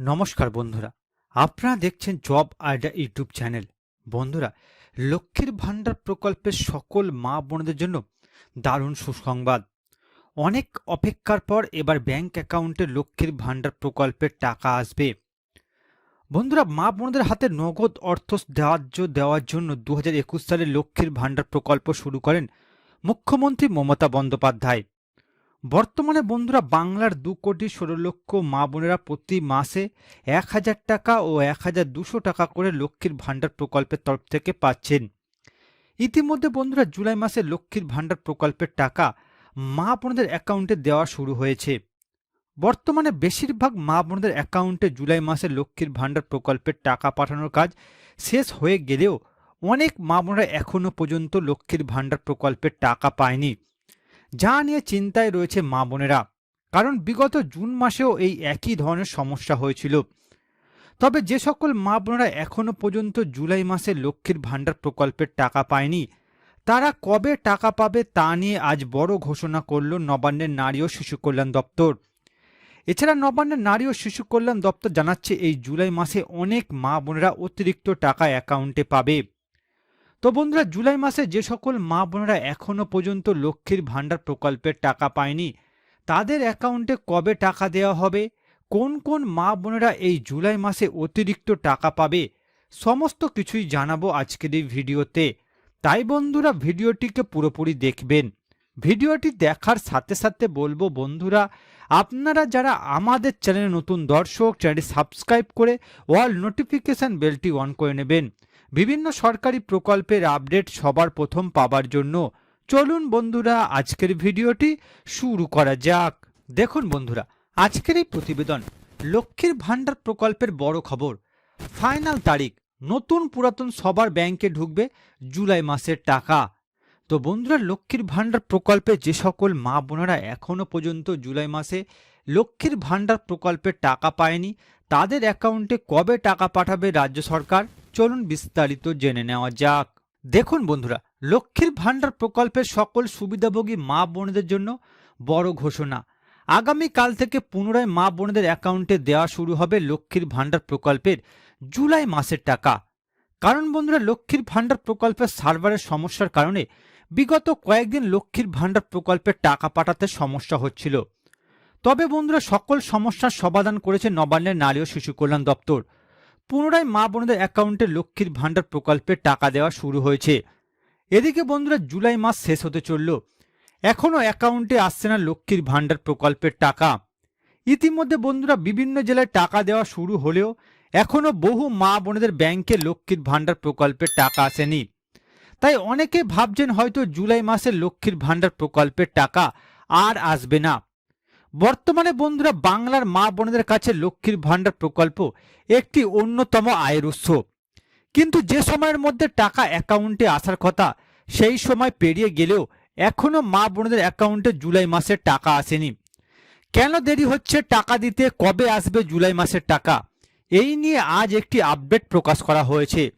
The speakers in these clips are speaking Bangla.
নমস্কার বন্ধুরা। আপনারা দেখছেন জব আইডিয়া ইউটিউব চ্যানেল। বন্ধুরা, লক্ষ্মীর ভাণ্ডার প্রকল্পের সকল মা বোনদের জন্য দারুণ সুসংবাদ। অনেক অপেক্ষার পর এবার ব্যাংক অ্যাকাউন্টে লক্ষ্মীর ভাণ্ডার প্রকল্পের টাকা আসবে। বন্ধুরা, মা বোনদের হাতে নগদ অর্থ সাহায্য দেওয়ার জন্য দু সালে লক্ষ্মীর ভাণ্ডার প্রকল্প শুরু করেন মুখ্যমন্ত্রী মমতা বন্দ্যোপাধ্যায়। বর্তমানে বন্ধুরা বাংলার দু কোটি ষোলো লক্ষ মা বোনেরা প্রতি মাসে এক হাজার টাকা ও এক হাজার দুশো টাকা করে লক্ষ্মীর ভাণ্ডার প্রকল্পের তরফ থেকে পাচ্ছেন। ইতিমধ্যে বন্ধুরা জুলাই মাসে লক্ষ্মীর ভাণ্ডার প্রকল্পের টাকা মা বোনদের অ্যাকাউন্টে দেওয়া শুরু হয়েছে। বর্তমানে বেশিরভাগ মা বোনদের অ্যাকাউন্টে জুলাই মাসে লক্ষ্মীর ভাণ্ডার প্রকল্পের টাকা পাঠানোর কাজ শেষ হয়ে গেলেও অনেক মা বোনেরা এখনও পর্যন্ত লক্ষ্মীর ভাণ্ডার প্রকল্পের টাকা পায়নি। যা নিয়ে চিন্তায় রয়েছে মা বোনেরা, কারণ বিগত জুন মাসেও এই একই ধরনের সমস্যা হয়েছিল। তবে যে সকল মা বোনেরা এখনও পর্যন্ত জুলাই মাসে লক্ষ্মীর ভাণ্ডার প্রকল্পের টাকা পায়নি, তারা কবে টাকা পাবে তা নিয়ে আজ বড় ঘোষণা করল নবান্নের নারী ও শিশু কল্যাণ দপ্তর। এছাড়া নবান্নের নারী ও শিশু কল্যাণ দপ্তর জানাচ্ছে এই জুলাই মাসে অনেক মা বোনেরা অতিরিক্ত টাকা অ্যাকাউন্টে পাবে। তো বন্ধুরা, জুলাই মাসে যে সকল মা বোনেরা এখনও পর্যন্ত লক্ষ্মীর ভাণ্ডার প্রকল্পের টাকা পায়নি, তাদের অ্যাকাউন্টে কবে টাকা দেওয়া হবে, কোন কোন মা বোনেরা এই জুলাই মাসে অতিরিক্ত টাকা পাবে, সমস্ত কিছুই জানাব আজকের এই ভিডিওতে। তাই বন্ধুরা, ভিডিওটিকে পুরোপুরি দেখবেন। ভিডিওটি দেখার সাথে সাথে বলব বন্ধুরা, আপনারা যারা আমাদের চ্যানেলে নতুন দর্শক, চ্যানেলটি সাবস্ক্রাইব করে অল নোটিফিকেশান বেলটি অন করে নেবেন। বিভিন্ন সরকারি প্রকল্পের আপডেট সবার প্রথম পাবার জন্য চলুন বন্ধুরা, আজকের ভিডিওটি শুরু করা যাক। দেখুন বন্ধুরা, আজকের এই প্রতিবেদন লক্ষ্মীর ভাণ্ডার প্রকল্পের বড় খবর। ফাইনাল তারিখ, নতুন পুরাতন সবার ব্যাংকে ঢুকবে জুলাই মাসের টাকা। তো বন্ধুরা, লক্ষ্মীর ভাণ্ডার প্রকল্পে যে সকল মা বোনেরা এখনও পর্যন্ত জুলাই মাসে লক্ষ্মীর ভাণ্ডার প্রকল্পের টাকা পায়নি, তাদের অ্যাকাউন্টে কবে টাকা পাঠাবে রাজ্য সরকার? চলুন বিস্তারিত জেনে নেওয়া যাক। দেখুন বন্ধুরা, লক্ষ্মীর ভাণ্ডার প্রকল্পের সকল সুবিধাভোগী মা বোনদের জন্য বড় ঘোষণা। আগামীকাল থেকে পুনরায় মা বোনদের অ্যাকাউন্টে দেওয়া শুরু হবে লক্ষ্মীর ভাণ্ডার প্রকল্পের জুলাই মাসের টাকা। কারণ বন্ধুরা, লক্ষ্মীর ভাণ্ডার প্রকল্পের সার্ভারের সমস্যার কারণে বিগত কয়েকদিন লক্ষ্মীর ভাণ্ডার প্রকল্পের টাকা পাঠাতে সমস্যা হচ্ছিল। তবে বন্ধুরা, সকল সমস্যার সমাধান করেছে নবান্নের নারী ও শিশু কল্যাণ দপ্তর। পুনরায় মা বোনদের অ্যাকাউন্টে লক্ষ্মীর ভাণ্ডার প্রকল্পের টাকা দেওয়া শুরু হয়েছে। এদিকে বন্ধুরা, জুলাই মাস শেষ হতে চলল। এখনও অ্যাকাউন্টে আসছে না লক্ষ্মীর ভাণ্ডার প্রকল্পের টাকা। ইতিমধ্যে বন্ধুরা, বিভিন্ন জেলায় টাকা দেওয়া শুরু হলেও এখনও বহু মা বোনেদের ব্যাংকে লক্ষ্মীর ভাণ্ডার প্রকল্পের টাকা আসেনি। তাই অনেকে ভাবছেন হয়তো জুলাই মাসে লক্ষ্মীর ভাণ্ডার প্রকল্পের টাকা আর আসবে না। বর্তমানে বন্ধুরা বাংলার মা বোনদের কাছে লক্ষ্মীর ভাণ্ডার প্রকল্প একটি অন্যতম আয়ের উৎস। কিন্তু যে সময়ের মধ্যে টাকা অ্যাকাউন্টে আসার কথা, সেই সময় পেরিয়ে গেলেও এখনও মা বোনদের অ্যাকাউন্টে জুলাই মাসের টাকা আসেনি। কেন দেরি হচ্ছে টাকা দিতে? কবে আসবে জুলাই মাসের টাকা? এই নিয়ে আজ একটি আপডেট প্রকাশ করা হয়েছে।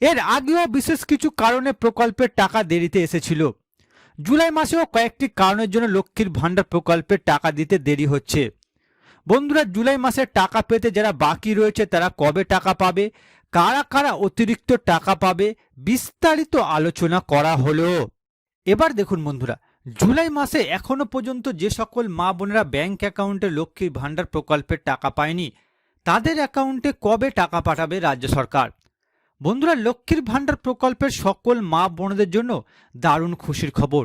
এর আগেও বিশেষ কিছু কারণে প্রকল্পের টাকা দেরিতে এসেছিল। জুলাই মাসেও কয়েকটি কারণের জন্য লক্ষ্মীর ভাণ্ডার প্রকল্পের টাকা দিতে দেরি হচ্ছে। বন্ধুরা, জুলাই মাসের টাকা পেতে যারা বাকি রয়েছে, তারা কবে টাকা পাবে? কারা কারা অতিরিক্ত টাকা পাবে? বিস্তারিত আলোচনা করা হলো। এবার দেখুন বন্ধুরা, জুলাই মাসে এখনও পর্যন্ত যে সকল মা বোনেরা ব্যাংক অ্যাকাউন্টে লক্ষ্মীর ভাণ্ডার প্রকল্পের টাকা পায়নি, তাদের অ্যাকাউন্টে কবে টাকা পাঠাবে রাজ্য সরকার? বন্ধুরা, লক্ষ্মীর ভাণ্ডার প্রকল্পের সকল মা বোনদের জন্য দারুণ খুশির খবর।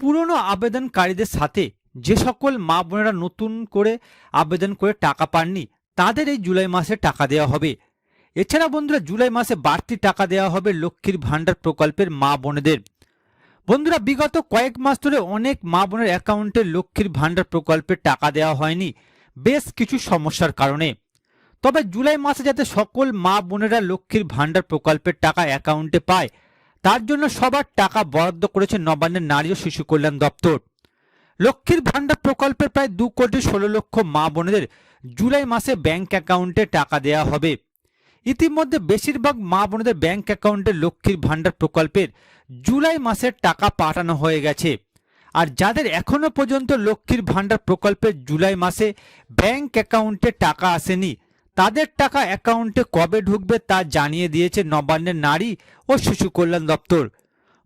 পুরনো আবেদনকারীদের সাথে যে সকল মা বোনেরা নতুন করে আবেদন করে টাকা পাননি, তাদের এই জুলাই মাসে টাকা দেওয়া হবে। এছাড়া বন্ধুরা, জুলাই মাসে বাড়তি টাকা দেওয়া হবে লক্ষ্মীর ভাণ্ডার প্রকল্পের মা বোনেদের। বন্ধুরা, বিগত কয়েক মাস ধরে অনেক মা বোনের অ্যাকাউন্টে লক্ষ্মীর ভাণ্ডার প্রকল্পের টাকা দেওয়া হয়নি, বেশ কিছু সমস্যার কারণে। তবে জুলাই মাসে যাতে সকল মা বোনেরা লক্ষ্মীর ভাণ্ডার প্রকল্পের টাকা অ্যাকাউন্টে পায়, তার জন্য সবার টাকা বরাদ্দ করেছে নবান্নের নারী ও শিশু কল্যাণ দপ্তর। লক্ষ্মীর ভাণ্ডার প্রকল্পের প্রায় দু কোটি ষোলো লক্ষ মা বোনেদের জুলাই মাসে ব্যাংক অ্যাকাউন্টে টাকা দেওয়া হবে। ইতিমধ্যে বেশিরভাগ মা বোনেদের ব্যাংক অ্যাকাউন্টে লক্ষ্মীর ভাণ্ডার প্রকল্পের জুলাই মাসের টাকা পাঠানো হয়ে গেছে। আর যাদের এখনও পর্যন্ত লক্ষ্মীর ভাণ্ডার প্রকল্পের জুলাই মাসে ব্যাংক অ্যাকাউন্টে টাকা আসেনি তাদের টাকা অ্যাকাউন্টে কবে ঢুকবে তা জানিয়ে দিয়েছে নবান্নের নারী ও শিশু কল্যাণ দপ্তর।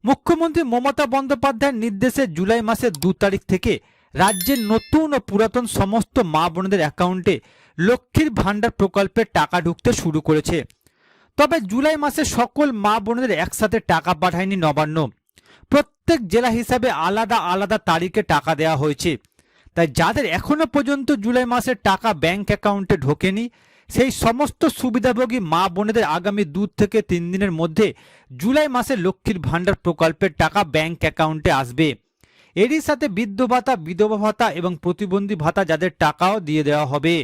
মুখ্যমন্ত্রী মমতা বন্দ্যোপাধ্যায়ের নির্দেশে জুলাই মাসের দু তারিখ থেকে রাজ্যের নতুন ও পুরাতন সমস্ত মা বোনদের অ্যাকাউন্টে লক্ষ্মীর ভাণ্ডার প্রকল্পে টাকা ঢুকতে শুরু করেছে। তবে জুলাই মাসে সকল মা বোনদের একসাথে টাকা পাঠায়নি নবান্ন। প্রত্যেক জেলা হিসাবে আলাদা আলাদা তারিখে টাকা দেওয়া হয়েছে। তাই যাদের এখনও পর্যন্ত জুলাই মাসের টাকা ব্যাংক অ্যাকাউন্টে ঢোকেনি সেই সমস্ত সুবিধাভোগী মা বোনেদের আগামী দু থেকে তিন দিনের মধ্যে জুলাই মাসে লক্ষ্মীর ভাণ্ডার প্রকল্পের টাকা ব্যাংক অ্যাকাউন্টে আসবে। এরই সাথে বৃদ্ধ ভাতা, বিধবা ভাতা এবং প্রতিবন্ধী ভাতা যাদের টাকাও দিয়ে দেওয়া হবে।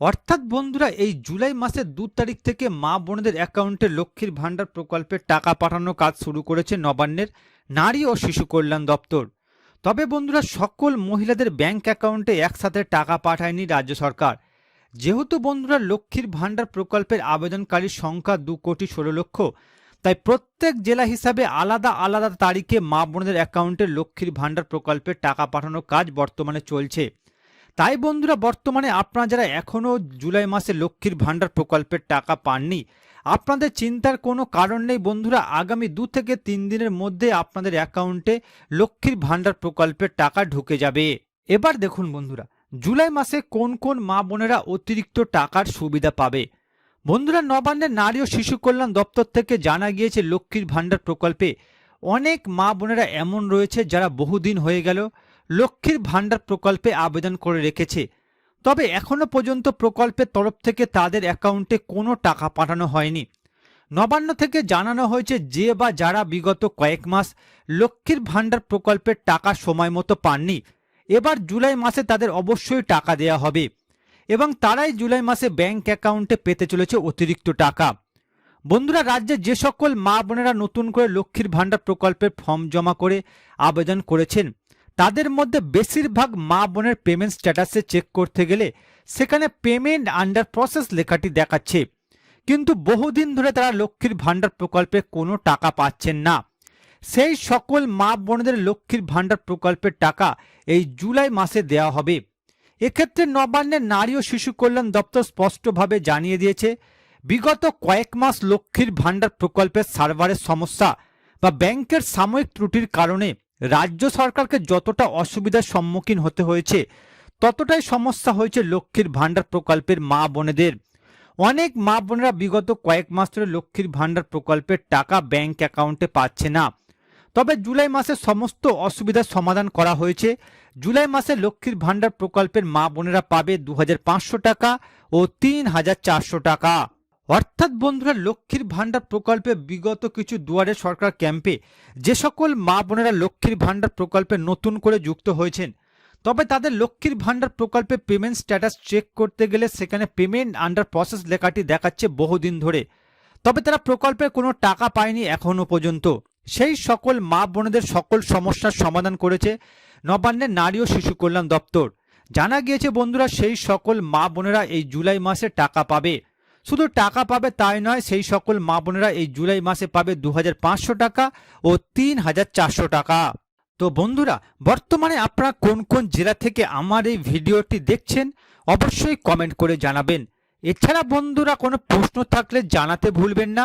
অর্থাৎ বন্ধুরা, এই জুলাই মাসের দু তারিখ থেকে মা বোনদের অ্যাকাউন্টে লক্ষ্মীর ভাণ্ডার প্রকল্পের টাকা পাঠানোর কাজ শুরু করেছে নবান্নের নারী ও শিশু কল্যাণ দপ্তর। তবে বন্ধুরা, সকল মহিলাদের ব্যাংক অ্যাকাউন্টে একসাথে টাকা পাঠায়নি রাজ্য সরকার। যেহেতু বন্ধুরা লক্ষ্মীর ভাণ্ডার প্রকল্পের আবেদনকারীর সংখ্যা দু কোটি ষোলো লক্ষ, তাই প্রত্যেক জেলা হিসাবে আলাদা আলাদা তারিখে মা বোনদের অ্যাকাউন্টে লক্ষ্মীর ভাণ্ডার প্রকল্পের টাকা পাঠানোর কাজ বর্তমানে চলছে। তাই বন্ধুরা বর্তমানে আপনারা যারা এখনও জুলাই মাসে লক্ষ্মীর ভাণ্ডার প্রকল্পের টাকা পাননি, আপনাদের চিন্তার কোনো কারণ নেই বন্ধুরা, আগামী দু থেকে তিন দিনের মধ্যে আপনাদের অ্যাকাউন্টে লক্ষ্মীর ভাণ্ডার প্রকল্পের টাকা ঢুকে যাবে। এবার দেখুন বন্ধুরা জুলাই মাসে কোন কোন মা বোনেরা অতিরিক্ত টাকার সুবিধা পাবে? বন্ধুরা, নবান্নের নারী ও শিশু কল্যাণ দপ্তর থেকে জানা গিয়েছে লক্ষ্মীর ভাণ্ডার প্রকল্পে অনেক মা বোনেরা এমন রয়েছে যারা বহুদিন হয়ে গেল লক্ষ্মীর ভাণ্ডার প্রকল্পে আবেদন করে রেখেছে। তবে এখনও পর্যন্ত প্রকল্পের তরফ থেকে তাদের অ্যাকাউন্টে কোনো টাকা পাঠানো হয়নি। নবান্ন থেকে জানানো হয়েছে যে বা যারা বিগত কয়েক মাস লক্ষ্মীর ভাণ্ডার প্রকল্পের টাকা সময় মতো পাননি এবার জুলাই মাসে তাদের অবশ্যই টাকা দেয়া হবে। এবং তারাই জুলাই মাসে ব্যাংক অ্যাকাউন্টে পেতে চলেছে অতিরিক্ত টাকা। বন্ধুরা, রাজ্যে যে সকল মা বোনেরা নতুন করে লক্ষ্মীর ভাণ্ডার প্রকল্পের ফর্ম জমা করে আবেদন করেছেন, তাদের মধ্যে বেশিরভাগ মা বোনের পেমেন্ট স্ট্যাটাসে চেক করতে গেলে সেখানে পেমেন্ট আন্ডার প্রসেস লেখাটি দেখাচ্ছে। কিন্তু বহুদিন ধরে তারা লক্ষ্মীর ভাণ্ডার প্রকল্পে কোনো টাকা পাচ্ছেন না। সেই সকল মা বোনদের লক্ষ্মীর ভাণ্ডার প্রকল্পের টাকা এই জুলাই মাসে দেওয়া হবে। এক্ষেত্রে নবান্নের নারী ও শিশু কল্যাণ দপ্তর স্পষ্টভাবে জানিয়ে দিয়েছে, বিগত কয়েক মাস লক্ষ্মীর ভাণ্ডার প্রকল্পের সার্ভারের সমস্যা বা ব্যাংকের সাময়িক ত্রুটির কারণে রাজ্য সরকারকে যতটা অসুবিধার সম্মুখীন হতে হয়েছে, ততটাই সমস্যা হয়েছে লক্ষ্মীর ভাণ্ডার প্রকল্পের মা বোনেদের। অনেক মা বোনেরা বিগত কয়েক মাস ধরে লক্ষ্মীর ভাণ্ডার প্রকল্পের টাকা ব্যাংক অ্যাকাউন্টে পাচ্ছে না। তবে জুলাই মাসে সমস্ত অসুবিধার সমাধান করা হয়েছে। জুলাই মাসে লক্ষ্মীর ভাণ্ডার প্রকল্পের মা বোনেরা পাবে দু হাজার পাঁচশো টাকা ও তিন হাজার চারশো টাকা। অর্থাৎ বন্ধুরা, লক্ষ্মীর ভাণ্ডার প্রকল্পে বিগত কিছু দুয়ারে সরকার ক্যাম্পে যে সকল মা বোনেরা লক্ষ্মীর ভাণ্ডার প্রকল্পে নতুন করে যুক্ত হয়েছেন, তবে তাদের লক্ষ্মীর ভাণ্ডার প্রকল্পে পেমেন্ট স্ট্যাটাস চেক করতে গেলে সেখানে পেমেন্ট আন্ডার প্রসেস লেখাটি দেখাচ্ছে বহুদিন ধরে। তবে তারা প্রকল্পে কোনো টাকা পায়নি এখনও পর্যন্ত। সেই সকল মা বোনদের সকল সমস্যার সমাধান করেছে নবান্নের নারী ও শিশু কল্যাণ দপ্তর। জানা গিয়েছে, বন্ধুরা, সেই সকল মা বোনেরা এই জুলাই মাসে টাকা পাবে। শুধু টাকা পাবে তাই নয়, সেই সকল মা বোনেরা এই জুলাই মাসে পাবে দু হাজার পাঁচশো টাকা ও তিন হাজার চারশো টাকা। তো বন্ধুরা, বর্তমানে আপনারা কোন কোন জেলা থেকে আমার এই ভিডিওটি দেখছেন, অবশ্যই কমেন্ট করে জানাবেন। এছাড়া বন্ধুরা, কোনো প্রশ্ন থাকলে জানাতে ভুলবেন না।